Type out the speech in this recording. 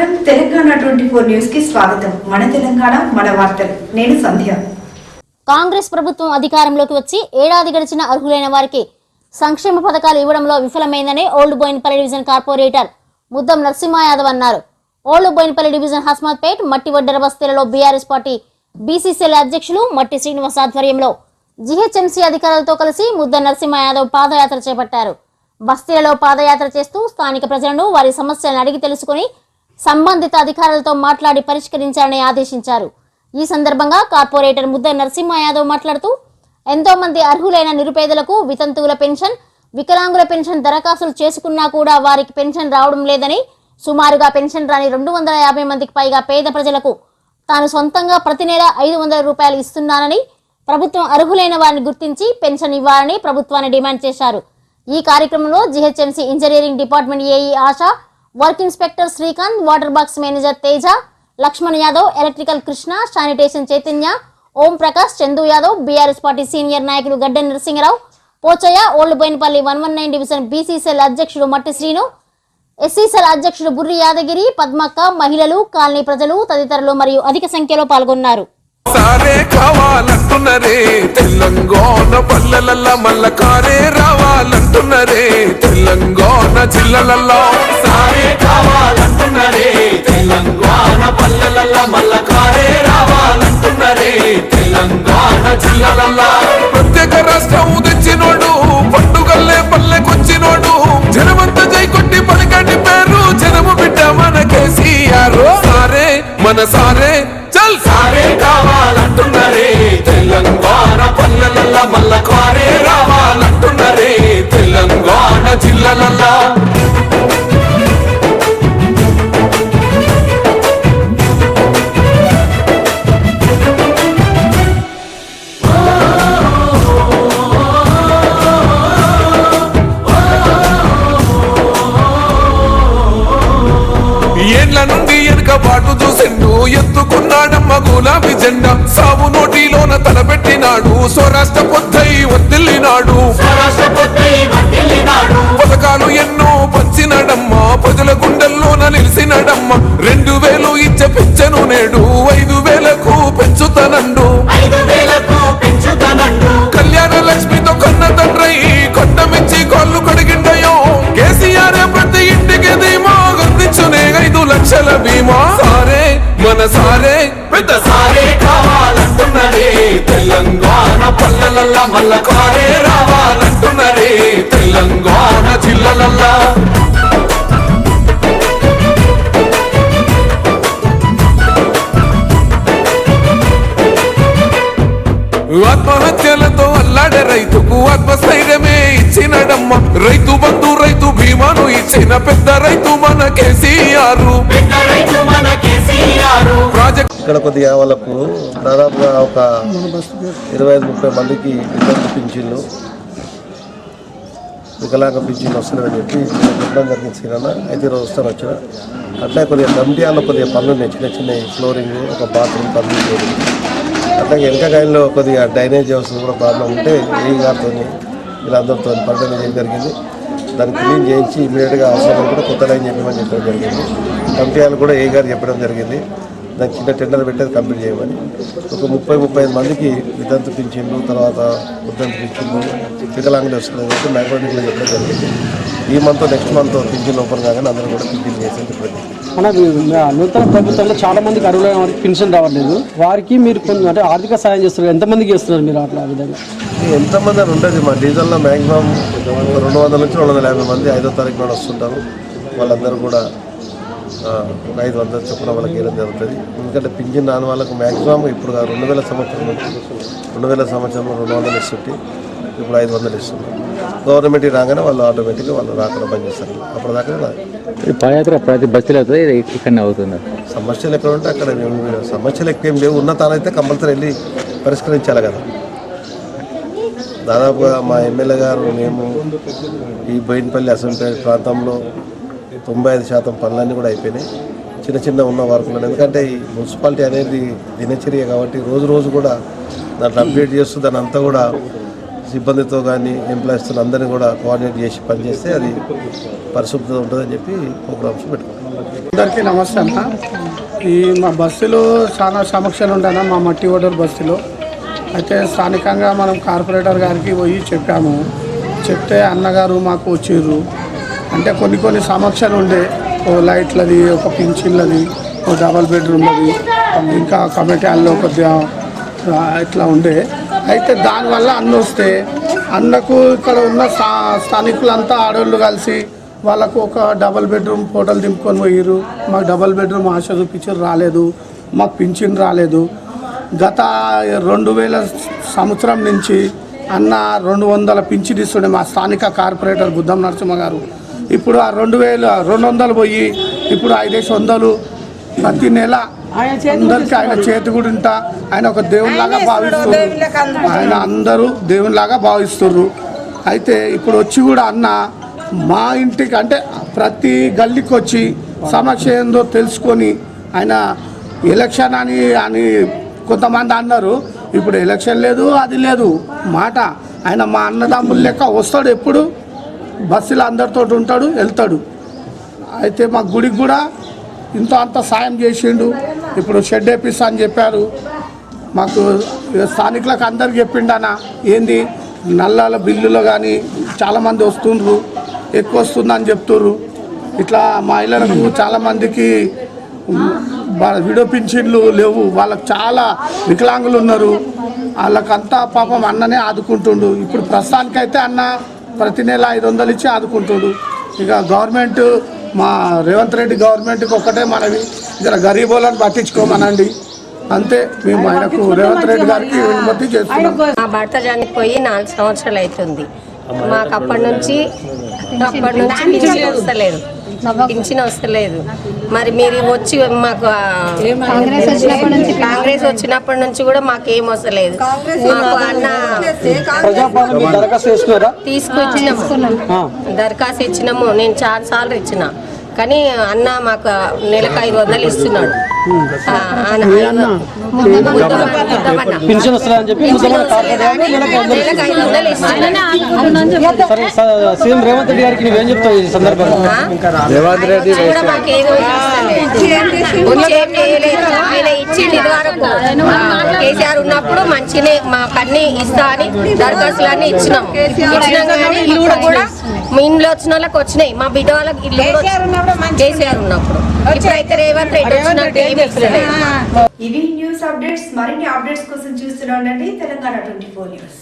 నమస్కారం. Telangana twenty four న్యూస్కి స్వాగతం. మన తెలంగాణ మన వార్తలు. నేను సంధ్య. కాంగ్రెస్ ప్రభుత్వం అధికారంలోకి వచ్చి ఏడాది గడిచిన అర్హులైన వారికి సంక్షేమ పథకాలు ఇవ్వడంలో విఫలమైందని old Boinpally division corporator Muddam Narasimha Yadav అన్నారు. ఓల్డ్ బోయిన్పల్లి డివిజన్ హస్మత్పేట్ మట్టి వడ్డెర బస్తీలలో బీఆర్ఎస్ పార్టీ బీసీసీఎల్ అధ్యక్షులు మట్టి శ్రీనివాస్ ఆధ్వర్యంలో జీహెచ్ఎంసీ అధికారులతో కలిసి ముద్ద నరసింహ యాదవ్ పాదయాత్ర చేపట్టారు. బస్తీలలో పాదయాత్ర చేస్తూ స్థానిక ప్రజలను వారి సమస్యలను అడిగి తెలుసుకుని సంబంధిత అధికారులతో మాట్లాడి పరిష్కరించాలని ఆదేశించారు. ఈ సందర్భంగా కార్పొరేటర్ ముద్ద నరసింహ యాదవ్ మాట్లాడుతూ ఎంతో మంది అర్హులైన నిరుపేదలకు వితంతువుల పెన్షన్ వికలాంగుల పెన్షన్ దరఖాస్తులు చేసుకున్నా కూడా వారికి పెన్షన్ రావడం లేదని సుమారుగా పెన్షన్ రాని రెండు వందల యాభై మందికి పైగా పేద ప్రజలకు తాను సొంతంగా ప్రతి నెల ఐదు వందల రూపాయలు ఇస్తున్నానని ప్రభుత్వం అర్హులైన వారిని గుర్తించి పెన్షన్ ఇవ్వాలని ప్రభుత్వాన్ని డిమాండ్ చేశారు. ఈ కార్యక్రమంలో GHMC engineering department AE Asha work inspector Srikanth water box manager Teja Laxman Yadav electrical Krishna sanitation Chaitanya Om Prakash Chandu Yadav BRS party senior నాయకులు Gadda Narasimharao Pochaiah old Boinapally one one nine division BCCL అధ్యక్షుడు Matti Srinu SCCL అధ్యక్షుడు బుర్రి యాదగిరి పద్మక్క మహిళలు colony ప్రజలు తదితరులు మరియు అధిక సంఖ్యలో పాల్గొన్నారు. సారే కావాలంటున్నరే తెలంగాణ పల్లెలల్ల మల్ల కారే రావాలంటున్నరే తెలంగాణ జిల్లలల్లో. పల్లెలల్ల మల్ల కారే రావాలంటున్నరే. తెలంగాణ జిల్లలల్లో. ప్రత్యేక రాష్ట్రం తెచ్చినోడు పండుగల్లే పల్లెకొచ్చినోడు. జనమంతా జై కొట్టి పలికండి పేరు జనము బిడ్డ మన కేసీఆర్. సారే మన సారే చల్. సారే కావాలంటున్నరే. తెలంగాణ జెండా సాగు నోటిలోన తలపెట్టినాడు స్వరాష్ట్ర పొద్దై వదిలినాడు పథకాలు ఎన్నో పంచినాడమ్మ. ప్రజల గుండెల్లోన నిలిచినాడమ్మ. రెండు వేలు ఇచ్చే పెంచను నేడు ఐదు వేలకు పెంచుతానండు. కళ్యాణ లక్ష్మితో కన్న తండ్రై కొండమిచ్చి కాళ్ళు కడిగిండయో. కేసీఆర్ ప్రతి ఇంటికి ధీమా అందించునే ఐదు లక్షల బీమా. మన సారే. పెద్ద సారే కావాలంటున్నరే. తెలంగాణ పల్లెలల్లా మల్ల కారే రావాలంటున్నరే. తెలంగాణ జిల్లలల్లా ఇచ్చినడమ్మ. రైతు బంధు రైతు బీమాను ఇచ్చిన పెద్ద రైతు మన కేసీఆర్. ప్రాజెక్ట్ ఇక్కడ కొద్దిగా వాళ్ళకు దాదాపుగా ఒక ఇరవై ఐదు ముప్పై మందికి వికలాంగ పింఛన్లు వికలాంగ పింఛన్లు వస్తున్నాయని చెప్పి చెప్పడం జరిగింది సీరన్న అయితే ఈరోజు వస్తాను వచ్చిన అట్లా కొద్దిగా కమిటీలో కొద్దిగా పనులు ఉన్నాయి చిన్న చిన్న ఫ్లోరింగ్ ఒక బాత్రూమ్ పనులు. అట్లాగే వెనక గాయల్లో కొద్దిగా డ్రైనేజ్ వ్యవస్థ కూడా ప్రాబ్లం ఉంటే ఏ గారితో వీళ్ళందరితో పంటలు చేయడం జరిగింది. దాన్ని క్లీన్ చేయించి ఇమీడియట్గా అవసరం కూడా కొత్త లైన్ చెప్పమని చెప్పడం జరిగింది. కమిటీలు కూడా ఏ గారు చెప్పడం జరిగింది. దానికి చిన్న టెండర్ పెట్టేది కంప్లీట్ చేయమని. ఒక ముప్పై ముప్పై ఐదు మందికి వితంతు పింఛన్లు తర్వాత ఉద్దంత పింఛన్లు వికలాంగులు వస్తున్నాయి కాబట్టి మైక్రోనిక్లో చెప్పడం జరిగింది. ఈ మంత్ నెక్స్ట్ మంత్ పింఛన్ ఓపెన్ కాగానే అందరూ కూడా పింఛన్ చేసి చెప్పడం జరిగింది. మన నూతన ప్రభుత్వంలో చాలా మందికి అర్హులైన వారికి పెన్షన్ రావట్లేదు. వారికి మీరు కొన్ని అంటే ఆర్థిక సాయం చేస్తున్నారు ఎంతమందికి చేస్తున్నారు మీరు అట్లా విధంగా? ఎంతమంది అని ఉంటుంది మా డీజిల్లో మ్యాక్సిమం రెండు వందల నుంచి రెండు వందల యాభై మంది ఐదో తారీఖు నాడు వస్తుంటారు. వాళ్ళందరూ కూడా ఒక ఐదు వందలు చొప్పున వాళ్ళకి వేయడం జరుగుతుంది. ఎందుకంటే పింఛన్ రాని వాళ్ళకు మ్యాక్సిమం ఇప్పుడు రెండు వేల సంవత్సరం నుంచి రెండు వేల సంవత్సరంలో రెండు వందలు ఇస్తుంటే ఇప్పుడు ఐదు వందలు ఇస్తున్నారు. గవర్నమెంట్ రాగానే వాళ్ళు ఆటోమేటిక్గా వాళ్ళు రాకుండా బంద్ చేస్తారు. అప్పుడు దాకా పాదయాత్ర ప్రతి బస్సులో అవుతుంది ఇక్కడనే అవుతుంది. సమస్యలు ఎక్కడ ఉంటే అక్కడ సమస్యలు ఎక్కువ ఏం లేవు. ఉన్న తానైతే కంపల్సరీ వెళ్ళి పరిష్కరించాలి కదా. దాదాపుగా మా ఎమ్మెల్యే గారు మేము ఈ బోయినపల్లి అసెంబ్లీ ప్రాంతంలో తొంభై ఐదు శాతం పనులన్నీ కూడా అయిపోయినాయి. చిన్న చిన్న ఉన్న వర్కులు ఎందుకంటే ఈ మున్సిపాలిటీ అనేది దినచర్య కాబట్టి రోజు రోజు కూడా దాంట్లో అప్డేట్ చేస్తూ దాని అంతా కూడా సిబ్బందితో కానీ ఎంప్లాయీస్తో అందరినీ కూడా కోఆర్డినేట్ చేసి పనిచేస్తే అది పరిశుభ్రత ఉంటుందని చెప్పి ప్రోగ్రామ్స్ పెట్టుకుంటాం అందరికీ నమస్తే అన్న. ఈ మా బస్సులో చాలా సమస్యలు ఉంటాయన్న మా మట్టి ఓటర్ బస్సులో. అయితే స్థానికంగా మనం కార్పొరేటర్ గారికి పోయి చెప్పాము. చెప్తే అన్నగారు మాకు వచ్చిర్రు. అంటే కొన్ని కొన్ని సమస్యలు ఉండే ఓ లైట్లది ఒక పింఛన్లది ఓ డబల్ బెడ్రూమ్లది ఇంకా కమిటీ హాల్లో కొద్దిగా ఇట్లా ఉండే. అయితే దానివల్ల అన్న వస్తే అన్నకు ఇక్కడ ఉన్న స్థా స్థానికులంతా ఆడవాళ్ళు కలిసి వాళ్ళకు ఒక డబల్ బెడ్రూమ్ ఫోటోలు దింపుకొని పోయిర్రు. మాకు డబల్ బెడ్రూమ్ ఆశ చూపించారు రాలేదు మాకు పింఛన్ రాలేదు. గత రెండు వేల సంవత్సరం నుంచి అన్న రెండు వందల పింఛన్ ఇస్తుండే మా స్థానిక కార్పొరేటర్ బుద్ధం నరసింహ గారు. ఇప్పుడు ఆ రెండు వేలు రెండు వందలు పోయి ఇప్పుడు ఐదేసి వందలు ప్రతి నెల అందరికి ఆయన చేతి కూడా ఉంటా. ఆయన ఒక దేవునిలాగా భావిస్తున్నారు ఆయన అందరూ దేవునిలాగా భావిస్తున్నారు అయితే ఇప్పుడు వచ్చి కూడా అన్న మా ఇంటికి అంటే ప్రతి గల్లీకి వచ్చి సమస్య ఏందో తెలుసుకొని ఆయన ఎలక్షన్ అని అని కొంతమంది అన్నారు. ఇప్పుడు ఎలక్షన్ లేదు అది లేదు. మాట. ఆయన మా అన్నదమ్ముల లెక్క వస్తాడు ఎప్పుడు. బస్సులో అందరితో ఉంటాడు వెళ్తాడు. అయితే మా గుడికి కూడా ఇంత అంత సాయం చేసిండు. ఇప్పుడు షెడ్ వేపిస్తా అని చెప్పారు. మాకు స్థానికులకు అందరికి చెప్పిండనా ఏంది? నల్లాల బిల్లులో కానీ చాలామంది వస్తుండ్రు. ఎక్కువ వస్తుందని చెప్తుర్రు. ఇట్లా మహిళలకు చాలామందికి విడో లేవు. వాళ్ళకు చాలా వికలాంగులు ఉన్నారు. వాళ్ళకంతా పాపం అన్ననే ఆదుకుంటుండు. ఇప్పుడు ప్రస్తుతానికైతే అన్న ప్రతి నెల ఐదు వందలు ఇచ్చి ఆదుకుంటుడు. ఇక గవర్నమెంట్ మా రేవంత్ రెడ్డి గవర్నమెంట్కి ఒక్కటే మనవి. జర గరీబోళ్ళని పట్టించుకోమనండి. అంతే మేము ఆయనకు రేవంత్ రెడ్డి గారికి వినతి చేస్తున్నాం. మా భర్త చనిపోయి నాలుగు సంవత్సరాలు అవుతుంది. మాకు అప్పటి నుంచి అప్పటి నుంచి వస్తలేదు. పింఛన్ వస్తలేదు మరి మీరు వచ్చి మాకు కాంగ్రెస్ వచ్చినప్పటి నుంచి కూడా మాకు ఏం వస్తలేదు మాకు అన్న తీసుకొచ్చినాము. దరఖాస్తు ఇచ్చినాము. నేను చాలా సార్లు ఇచ్చిన. కానీ అన్న మాకు నెలకు ఐదు వందలు ఇస్తున్నాడు. స- సీఎం రేవంత్ రెడ్డి గారికి నువ్వేం చెప్తావు ఈ సందర్భంగా రేవంత్ రెడ్డి వచ్చి కూడా మాకు ఏదో వచ్చి ఏం చేయలేదు. ఆయన ఇచ్చింది ఇది వరకు. కేసీఆర్ ఉన్నప్పుడు మంచినే మాకు అన్ని ఇస్తా అని దరఖాస్తులు అన్ని ఇచ్చినాం ఇచ్చినాం కానీ ఇల్లు కూడా మీ ఇంట్లో వచ్చిన వాళ్ళకి వచ్చినాయి. మా బిడ్డ వాళ్ళకి ఇల్లు. కేసీఆర్ ఉన్నప్పుడు ఇప్పుడైతే రేవంత్ రెడ్డి వచ్చినట్టు ఏమి ఇస్తలేదు. ఇవి న్యూస్ అప్డేట్స్. మరిన్ని అప్డేట్స్ కోసం చూస్తూనే ఉండండి తెలంగాణ ట్వంటీ ఫోర్ న్యూస్.